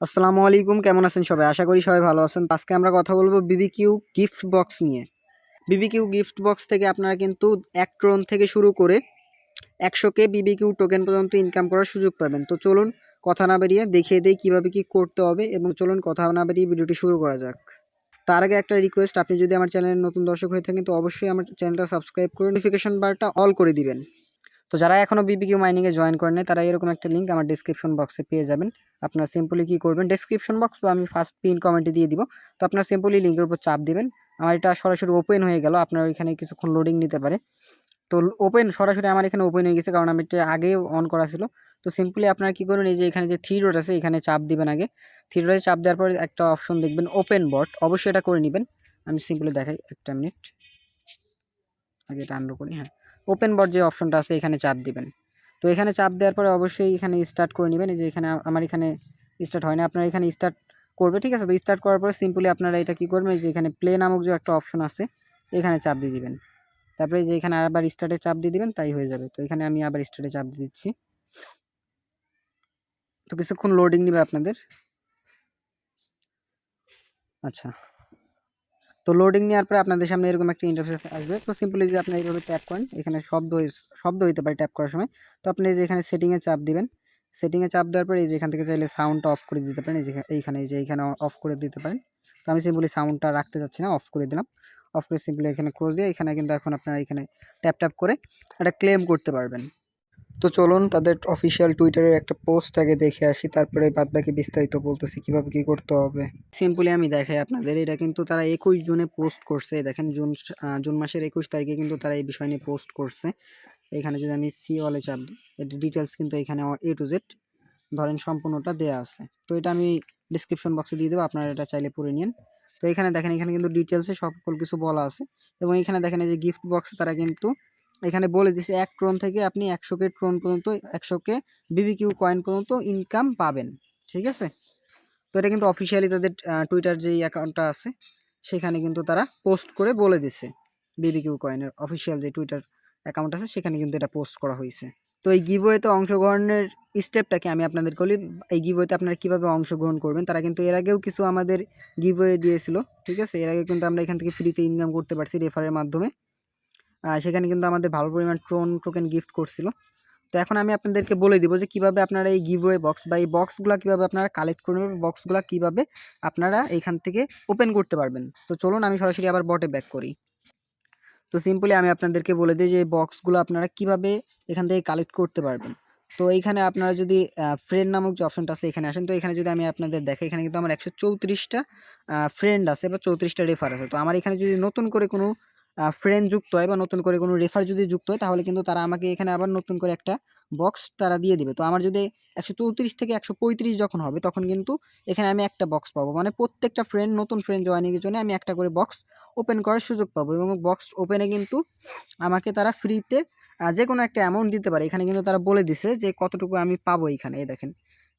আসসালামু আলাইকুম, কেমন আছেন সবাই? আশা করি সবাই ভালো আছেন। আজকে আমরা কথা বলব বিবিকিউ গিফট বক্স নিয়ে। বিবিকিউ গিফট বক্স থেকে আপনারা কিন্তু এক ট্রন থেকে শুরু করে একশোকে বিবিকিউ টোকেন পর্যন্ত ইনকাম করার সুযোগ পাবেন। তো চলুন কথা না বেরিয়ে দেখিয়ে দিই কীভাবে কী করতে হবে এবং চলুন কথা না বেরিয়ে ভিডিওটি শুরু করা যাক। তার আগে একটা রিকোয়েস্ট আপনি যদি আমার চ্যানেলের নতুন দর্শক হয়ে থাকেন, তো অবশ্যই আমার চ্যানেলটা সাবস্ক্রাইব করে নোটিফিকেশন বারটা অল করে দিবেন। তো যারা এখনও বিবিকিউ মাইনিংয়ে জয়েন করেন তারা এরকম একটা লিঙ্ক আমার ডিসক্রিপশন বক্সে পেয়ে যাবেন। আপনারা সিম্পলি কী করবেন? ডেসক্রিপশন বক্স তো আমি ফার্স্ট পিন কমেন্টে দিয়ে দিব। তো আপনারা সিম্পলি লিঙ্কের উপর চাপ দিবেন। আমার এটা সরাসরি ওপেন হয়ে গেল, আপনার ওইখানে কিছুক্ষণ লোডিং নিতে পারে। তো ওপেন সরাসরি আমার এখানে ওপেন হয়ে গেছে, কারণ আমি এটা আগে অন করা ছিল। তো সিম্পলি আপনারা কী করবেন? এই যে এখানে যে থ্রি ডট আছে, এখানে চাপ দিবেন আগে। থ্রি ডটে চাপ দেওয়ার পর একটা অপশন দেখবেন ওপেন বট অবশ্যই এটা করে নেবেন। আমি সিম্পলি দেখাই, একটা মিনিট আগে এটা আনলো করি হ্যাঁ। ওপেন বট যে অপশনটা আছে, এখানে চাপ দিবেন। তো এখানে চাপ দেওয়ার পরে অবশ্যই এখানে স্টার্ট করে নেবেন। এই যে এখানে আমার এখানে স্টার্ট হয় না। আপনারা এখানে স্টার্ট করবে, ঠিক আছে? তো স্টার্ট করার পরে সিম্পলি আপনারা এটা কী করবেন? যে এখানে প্লে নামক যে একটা অপশন আছে, এখানে চাপ দিয়ে দিবেন। তারপরে যে এখানে আবার স্টার্টে চাপ দিয়ে দিবেন, তাই হয়ে যাবে। তো এখানে আমি আবার স্টার্টে চাপ দিয়ে দিচ্ছি। তো কিছুক্ষণ লোডিং নেবে আপনাদের। আচ্ছা। তো লোডিং নেওয়ার পরে আপনাদের সামনে এরকম একটা ইন্টারফেস আসবে। তো সিম্পলি যদি আপনি এইভাবে ট্যাপ করেন, এখানে শব্দ শব্দ হইতে পারে ট্যাপ করার সময়। তো আপনি এই যে এখানে সেটিংয়ে চাপ দিবেন সেটিংয়ে চাপ দেওয়ার পরে এই যে এখান থেকে চাইলে সাউন্ডটা অফ করে দিতে পারেন। এইখানে এই যে এইখানে অফ করে দিতে পারেন। তো আমি সিম্পলি সাউন্ডটা রাখতে চাচ্ছি না অফ করে দিলাম। অফ করে সিম্পলি এখানে ক্লোজ দিয়ে এখানে কিন্তু এখন আপনারা এখানে ট্যাপ ট্যাপ করে একটা ক্লেম করতে পারবেন। তো চলুন তাদের অফিসিয়াল টুইটারের একটা পোস্ট আগে দেখে আসি, তারপরে বাদ বাকি বিস্তারিত বলতেছি কীভাবে কি করতে হবে। সিম্পলি আমি দেখাই আপনাদের, এটা কিন্তু তারা একুশ জুনে পোস্ট করছে দেখেন জুন জুন মাসের একুশ তারিখে কিন্তু তারা এই বিষয় নিয়ে পোস্ট করছে। এখানে যদি আমি সি অলে চাপ দিই, এর ডিটেলস কিন্তু এখানে এ টু জেড ধরেন সম্পূর্ণটা দেয়া আছে। তো এটা আমি ডিসক্রিপশন বক্সে দিয়ে দেবো, আপনারা এটা চাইলে পড়ে নিন। তো এখানে দেখেন, এখানে কিন্তু ডিটেলসে সকল কিছু বলা আছে। এবং এখানে দেখেন এই যে গিফট বক্সে তারা কিন্তু এখানে বলে দিছে, এক ট্রন থেকে আপনি একশোকে ট্রন পর্যন্ত, একশো একশোকে বিবিকিউ কয়েন পর্যন্ত ইনকাম পাবেন, ঠিক আছে? তো এটা কিন্তু অফিসিয়ালি তাদের টুইটার যেই অ্যাকাউন্টটা আছে, সেখানে কিন্তু তারা পোস্ট করে বলে দিছে বিবিকিউ কয়েনের অফিসিয়াল যে টুইটার অ্যাকাউন্ট আছে, সেখানে কিন্তু এটা পোস্ট করা হয়েছে। তো এই গিভওয়েতে অংশগ্রহণের স্টেপটাকে আমি আপনাদেরকে বলি, এই গিভওয়েতে আপনারা কীভাবে অংশগ্রহণ করবেন? তারা কিন্তু এর আগেও কিছু আমাদের গিভওয়ে দিয়েছিল, ঠিক আছে? এর আগে কিন্তু আমরা এখান থেকে ফ্রিতে ইনকাম করতে পারছি রেফারের মাধ্যমে। সেখানে কিন্তু আমাদের ভালো পরিমাণ ট্রোন টোকেন গিফট করছিল। তো এখন আমি আপনাদেরকে বলে দিব যে কীভাবে আপনারা এই গিভওয়ে বক্স বা এই বক্সগুলো কীভাবে আপনারা কালেক্ট করবেন বক্সগুলো কীভাবে আপনারা এখান থেকে ওপেন করতে পারবেন। তো চলুন আমি সরাসরি আবার বটে ব্যাক করি। তো সিম্পলি আমি আপনাদেরকে বলে দিই যে বক্সগুলো আপনারা কীভাবে এখান থেকে কালেক্ট করতে পারবেন। তো এইখানে আপনারা যদি ফ্রেন্ড নামক যে অপশনটা আছে এখানে আসেন, তো এখানে যদি আমি আপনাদের দেখাই এখানে কিন্তু আমার একশো চৌত্রিশটা ফ্রেন্ড আছে বা চৌত্রিশটা রেফার আছে। তো আমার এখানে যদি নতুন করে কোনো ফ্রেন্ড যুক্ত হয় বা নতুন করে কোনো রেফার যদি যুক্ত হয়, তাহলে কিন্তু তারা আমাকে এখানে আবার নতুন করে একটা বক্স তারা দিয়ে দিবে। তো আমার যদি একশো চৌত্রিশ থেকে একশো পঁয়ত্রিশ যখন হবে, তখন কিন্তু এখানে আমি একটা বক্স পাবো। মানে প্রত্যেকটা ফ্রেন্ড নতুন ফ্রেন্ড জয়েনিংয়ের জন্য আমি একটা করে বক্স ওপেন করার সুযোগ পাবো এবং বক্স ওপেনে কিন্তু আমাকে তারা ফ্রিতে যে কোনো একটা অ্যামাউন্ট দিতে পারে। এখানে কিন্তু তারা বলে দিছে যে কতটুকু আমি পাবো এখানে, এই দেখেন।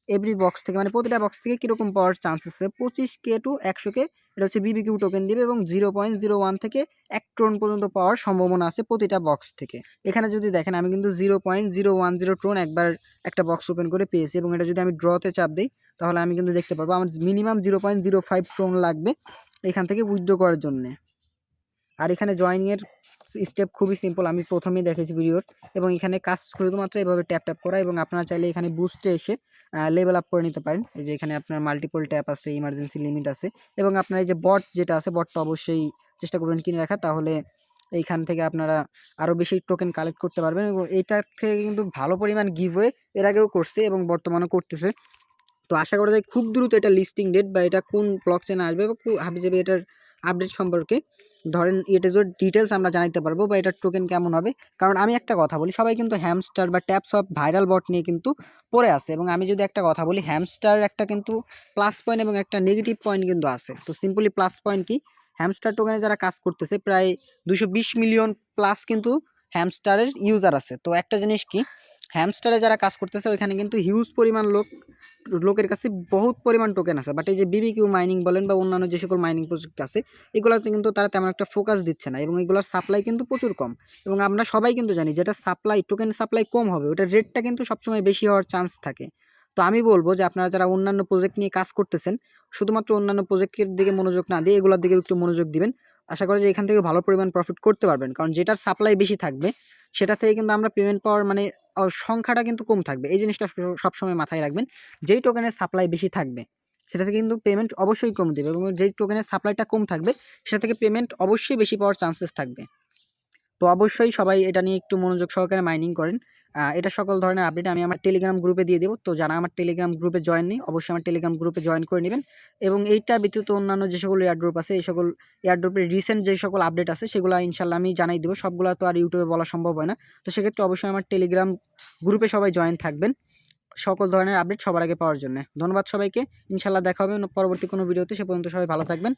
এভরি বক্স থেকে মানে প্রতিটা বক্স থেকে কীরকম পাওয়ার চান্স আছে? পঁচিশ কে টু একশো কে এটা হচ্ছে বিবিকিউ টোকেন দিবে এবং জিরো পয়েন্ট জিরো ওয়ান থেকে এক ট্রোন পর্যন্ত পাওয়ার সম্ভাবনা আছে প্রতিটা বক্স থেকে। এখানে যদি দেখেন, আমি কিন্তু zero point zero one zero Tron একবার একটা বক্স ওপেন করে পেয়েছি এবং এটা যদি আমি ড্রতে চাপ দিই, তাহলে আমি কিন্তু দেখতে পারব আমার minimum zero point zero five Tron লাগবে এখান থেকে উইথড্র করার জন্যে। আর এখানে জয়েনিংয়ের স্টেপ খুবই সিম্পল আমি প্রথমেই দেখেছি ভিডিওর এবং এখানে কাজ শুধুমাত্র এভাবে ট্যাপ ট্যাপ করা এবং আপনারা চাইলে এখানে বুস্টে এসে লেভেল আপ করে নিতে পারেন। এই যে এখানে আপনার মাল্টিপল ট্যাপ আছে ইমার্জেন্সি লিমিট আছে এবং আপনার এই যে বট যেটা আছে বটটা অবশ্যই চেষ্টা করবেন কিনে রাখা তাহলে এইখান থেকে আপনারা আরও বেশি টোকেন কালেক্ট করতে পারবেন এবং এইটার থেকে কিন্তু ভালো পরিমাণ গিভওয়ে এর আগেও করছে এবং বর্তমানেও করতেছে। তো আশা করা যায় খুব দ্রুত এটা লিস্টিং ডেট বা এটা কোন ব্লক চেনে আসবে বা হাবি যাবে এটার আপডেট সম্পর্কে। ধরেন এটা যে ডিটেলস আমরা জানাইতে পারব বা এটার টোকেন কেমন হবে। কারণ আমি একটা কথা বলি, সবাই কিন্তু হ্যামস্টার বা ট্যাপস অফ ভাইরাল বট নিয়ে কিন্তু পড়ে আছে এবং আমি যদি একটা কথা বলি হ্যামস্টার একটা কিন্তু প্লাস পয়েন্ট এবং একটা নেগেটিভ পয়েন্ট কিন্তু আছে। তো সিম্পলি প্লাস পয়েন্ট কি? হ্যামস্টার টোকেনে যারা কাজ করতেছে, প্রায় দুশো মিলিয়ন প্লাস কিন্তু হ্যামস্টারের ইউজার আছে। তো একটা জিনিস কি? হ্যামস্টারে যারা কাজ করতেছে, ওইখানে কিন্তু হিউজ পরিমাণ লোক লোকের কাছে বহুত পরিমাণ টোকেন আছে। বাট এই যে বিবিকিউ মাইনিং বলেন বা অন্যান্য যে সকল মাইনিং প্রজেক্ট আছে, এগুলোতে কিন্তু তারা তেমন একটা ফোকাস দিচ্ছে না এবং এগুলোর সাপ্লাই কিন্তু প্রচুর কম। এবং আমরা সবাই কিন্তু জানি যেটা সাপ্লাই টোকেন সাপ্লাই কম হবে ওটার রেটটা কিন্তু সবসময় বেশি হওয়ার চান্স থাকে। তো আমি বলব যে আপনারা যারা অন্যান্য প্রজেক্ট নিয়ে কাজ করতেছেন, শুধুমাত্র অন্যান্য প্রজেক্টের দিকে মনোযোগ না দিয়ে এগুলোর দিকে একটু মনোযোগ দিবেন। আশা করি যে এখান থেকে ভালো পরিমাণ প্রফিট করতে পারবেন। কারণ যেটার সাপ্লাই বেশি থাকবে, সেটা থেকে কিন্তু আমরা পেমেন্ট পাওয়ার মানে সংখ্যাটা কিন্তু কম থাকবে। এই জিনিসটা সবসময় মাথায় রাখবেন, যেই টোকেনের সাপ্লাই বেশি থাকবে সেটা থেকে কিন্তু পেমেন্ট অবশ্যই কম দেবে এবং যেই টোকেনের সাপ্লাইটা কম থাকবে, সেটা থেকে পেমেন্ট অবশ্যই বেশি পাওয়ার চান্সেস থাকবে। তো অবশ্যই সবাই এটা নিয়ে একটু মনোযোগ সহকারে মাইনিং করেন। এটা সকল ধরনের আপডেট আমি আমার টেলিগ্রাম গ্রুপে দিয়ে দেবো। তো যারা আমার টেলিগ্রাম গ্রুপে জয়েন নেই, অবশ্যই আমার টেলিগ্রাম গ্রুপে জয়েন করে নেবেন। এবং এইটা ব্যতীত অন্যান্য যে সকল এয়ারড্রপ আছে, এই সকল এয়ারড্রপের রিসেন্ট যে সকল আপডেট আছে, সেগুলো ইনশাল্লাহ আমি জানাই দেবো। সবগুলো তো আর ইউটিউবে বলা সম্ভব হয় না। তো সেক্ষেত্রে অবশ্যই আমার টেলিগ্রাম গ্রুপে সবাই জয়েন থাকবেন। সকল ধরনের আপডেট সবার আগে পাওয়ার জন্য। ধন্যবাদ সবাইকে। ইনশাল্লাহ দেখা হবে পরবর্তী কোনো ভিডিওতে সে পর্যন্ত সবাই ভালো থাকবেন।